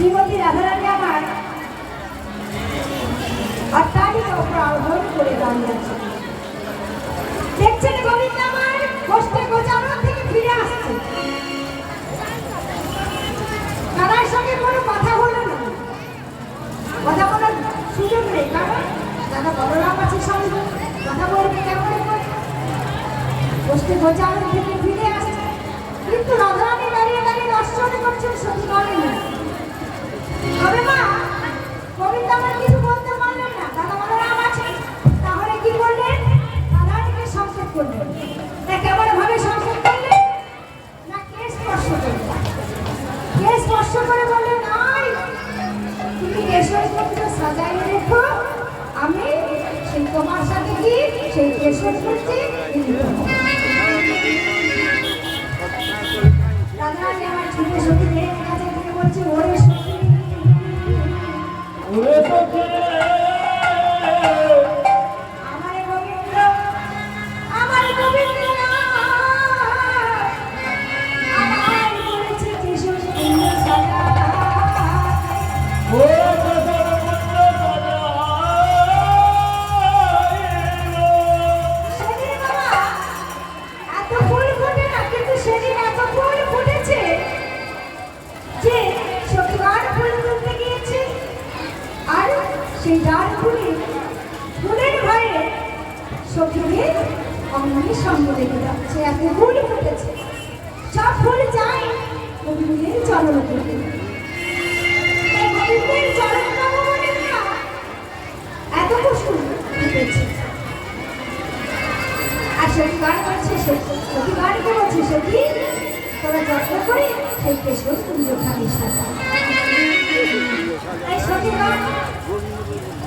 শ্রীমতী রাধারানী আমার অট্টালিকা উপর আরোহণ করে দাঁড়িয়ে আছে দেখছেন গোবিন্দ আমার কষ্টে গোচারণ থেকে ফিরে আসছে। দাদার সঙ্গে কোনো কথা হলো না। কথা বলার সুযোগ নেই। কারণ দাদা বলরাম আছে সঙ্গে। কথা বলবে কেমন? কষ্টে গোচারণ থেকে ফিরে আসছে। কিন্তু রাধারানী দাঁড়িয়ে দাঁড়িয়ে দর্শন করছেন সত্যি করেন না তোমার সাথে কি? সেই কেশর করছি রাধারানী আমার ছুটে সত্যি মেয়ের কাছে বলছে ওরে সত্যি ওরে ফুলে ফুলের ভয়ে সখীদের অমনি সঙ্গ লেগে যাচ্ছে, এত ফুল ফুটেছে সব ফুল চাই গোবিন্দের চরণ করতে গোবিন্দের আর সখী গান করছে সখী গানকে বলছে সখী তোরা যত্ন করে সেই কেশর কুঞ্জ খালিস তাই সখী গান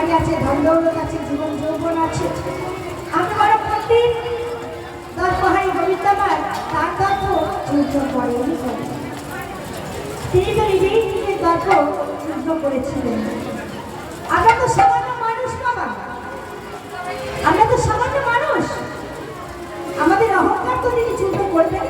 বাড়ি আছে ধন দৌলত আছে, জীবন যৌবন আছে। তিনি তো যুদ্ধ করেছিলেন আমরা তো মানুষ বাবা। আমরা তো সামান্য মানুষ। আমাদের অহংকার তো তিনি যুদ্ধ করবেনই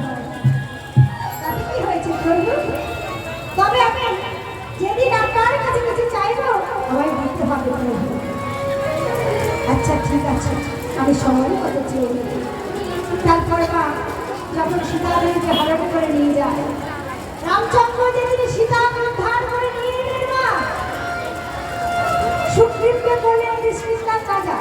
আচ্ছা ঠিক আছে। আমি সময় কথা চেয়ে নিই। তারপরে মা যখন সীতাদেবীকে হরণ করে নিয়ে যায়, রামচন্দ্র তিনি সীতাকে উদ্ধার করে নিয়ে এলেন না সুগ্রীবকে সীতার রাজা।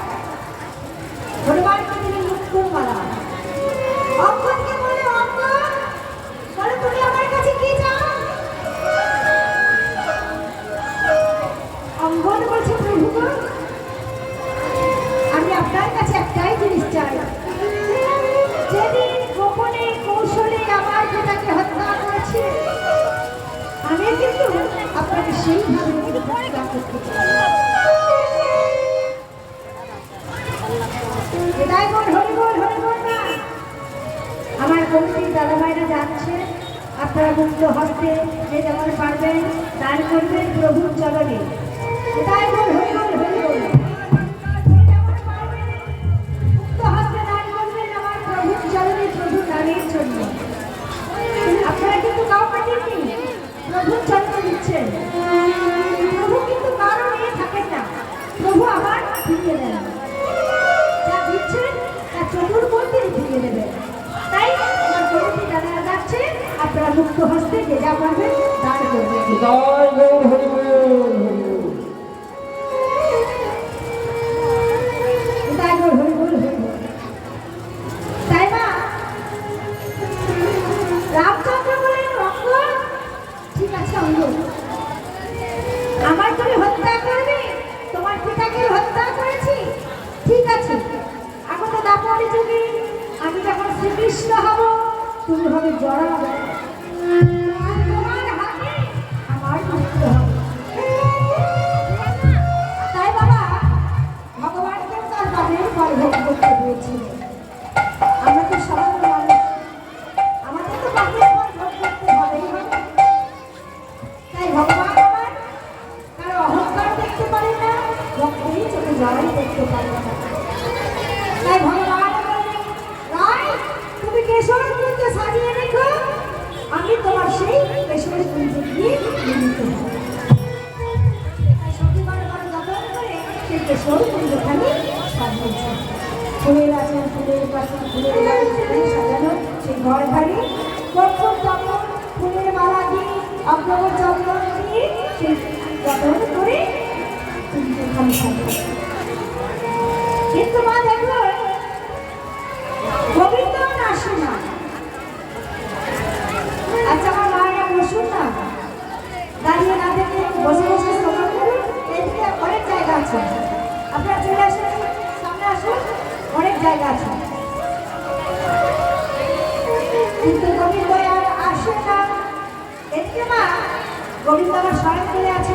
থাকেন না। প্রভু আবার ফিরিয়ে দেন। যা দিচ্ছেন, তা চতুর্মূর্তি ফিরিয়ে দেবেন। তাই আমার কমিটি দাদারা যাচ্ছে, আপনারা মুক্ত হস্তে যে যা পারবেন দান করবেন। তুমি হবে জড়া আপনারা যত্ন নিয়ে সেই ব্যবহার করে কিন্তু ভালো থাকবেন। কিন্তু মা দেখো রবীন্দ্রনাথ আসে না। আচ্ছা আমার মায়েরা বসুন না। দাঁড়িয়ে না দেখে বসে বসে সফর করুন। এদিকে অনেক জায়গা আছে। আপনারা চলে আসুন, সামনে আসুন, অনেক জায়গা আছে। কিন্তু কবি আর আসুন না। এদিকে মা গোবিন্দ আমার স্বয়ং করে আছে।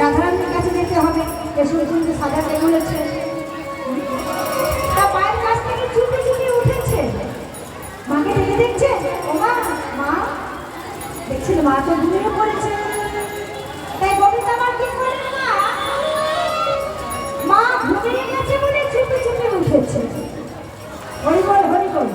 রাধারানীর কাছে যেতে হবে এসে কিন্তু সাজাতে বলেছে তা কাছ থেকে চুপি চুপি উঠেছে। মাকে ডেকে দেখছে, ও মা মা দেখছিল মা তো ঘুমিয়ে পড়েছে। তাই গোবিন্দ কি মা? মা ঘুমিয়ে গেছে বলে চুপি চুপি উঠেছে। হরি বল হরি বল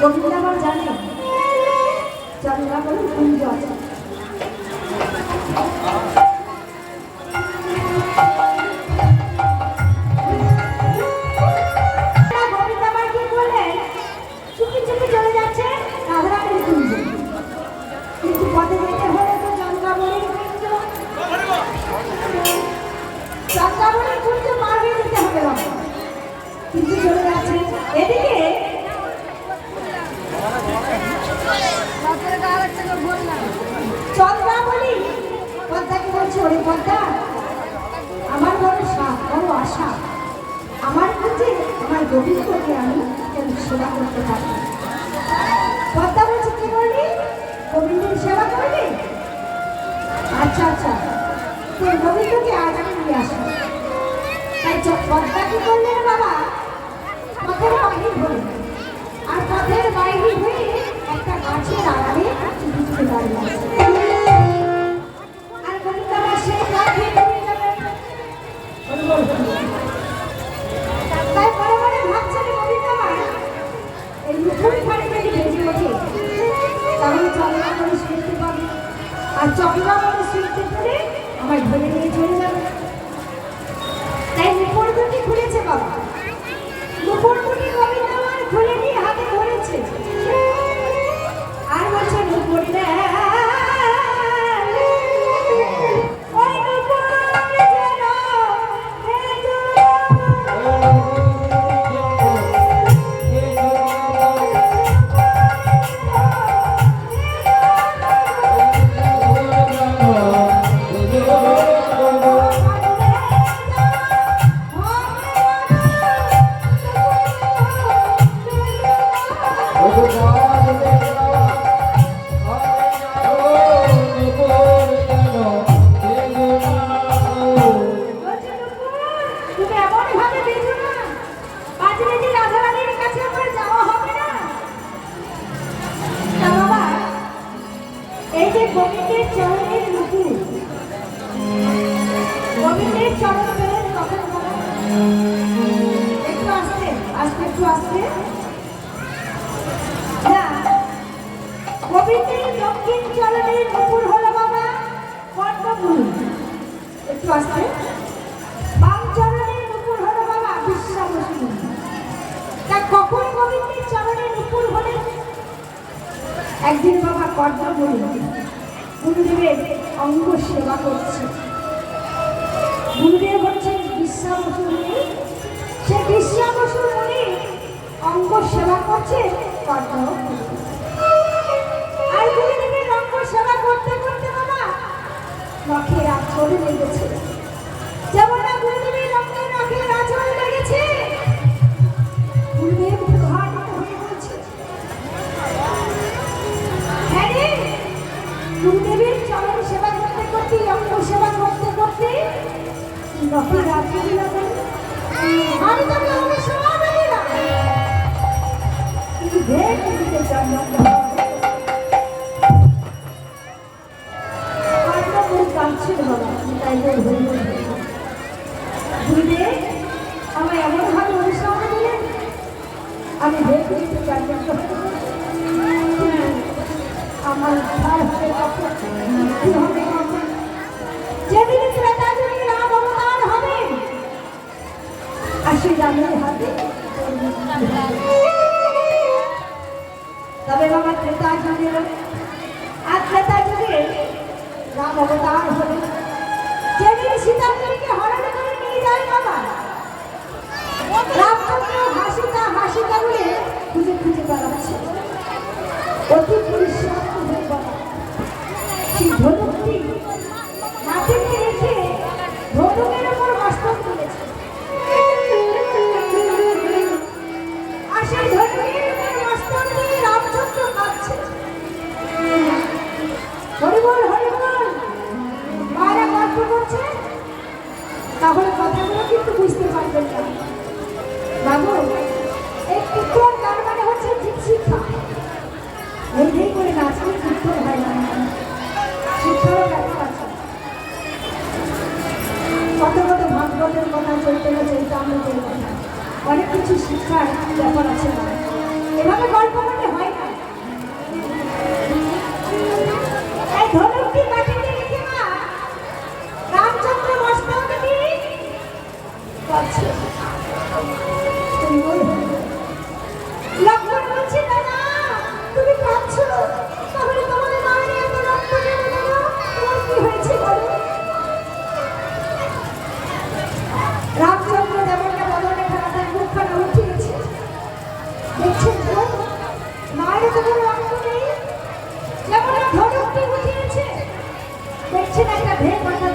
গোবিন্দ আমার জানে? করে কুঞ্জ আছে গোবিন্দকে আমি যেন সেবা করতে পারি পদ্মা বলছে কি করলি গোবিন্দের সেবা করবি আচ্ছা আচ্ছা। তোর গোবিন্দকে আজ আমি নিয়ে পদ্মা কি করলেন বাবা? পথের হলেন আর পথের বাহির হয়ে একটা গাছের আড়ালে চুপি চুপি দাঁড়িয়ে আর গোবিন্দ সেই আর চন্দ্রা করে শুনতে পেরে আমার ধরে নিয়ে চলে যাবে। তাই দুটি খুলেছে বাবা। চরণের নুপুর হলো বাবা, পদ্মফুল। একটু আসতে। বাম চরণের নুপুর হলো বাবা বিশ্বাবসী তা কখন গোবিন্দের চরণের নুপুর হলে একদিন বাবা বলি গুরুদেবের অঙ্গ সেবা করছে। গুরুদেব হচ্ছেন বিশ্বাবসু মুনি সে বিশ্বাবসু মুনি অঙ্গ সেবা করছে কর্ম নখের আচরণ লেগেছে আশি রামের হাতে। তবে বাবা ত্রেতা যুগের আর ত্রেতা যুগে রাম অবতার হলে, যেদিন সীতাদেবীকে হরণ করে নিয়ে যায় বাবা, রামচন্দ্র হাসিতা হাসিতা বলে খুঁজে খুঁজে বেড়াচ্ছে অতি পরিশ্রম হয়ে বাবা। তাহলে কথাগুলো কিন্তু বুঝতে পারবেন না। বাবু, এই কীর্তন তার মানে হচ্ছে ঠিক শিক্ষা। এই এই করে নাচলে কীর্তন হয় না। শিক্ষারও ব্যাপার আছে। কত কত ভাগবতের কথা চৈতন্য চৈতামৃতের কথা অনেক কিছু শিক্ষার ব্যাপার আছে এভাবে গল্প করলে হয় না। ধনুকটি মাটিতে রেখে মা রামচন্দ্র মস্তক দিয়ে দাদা তুমি এত রামচন্দ্র যেমনটা বদলে দেখছেন তো, মায়ের তো কোনো রক্ত নেই? যেমন ধনুকটি একটা মাথার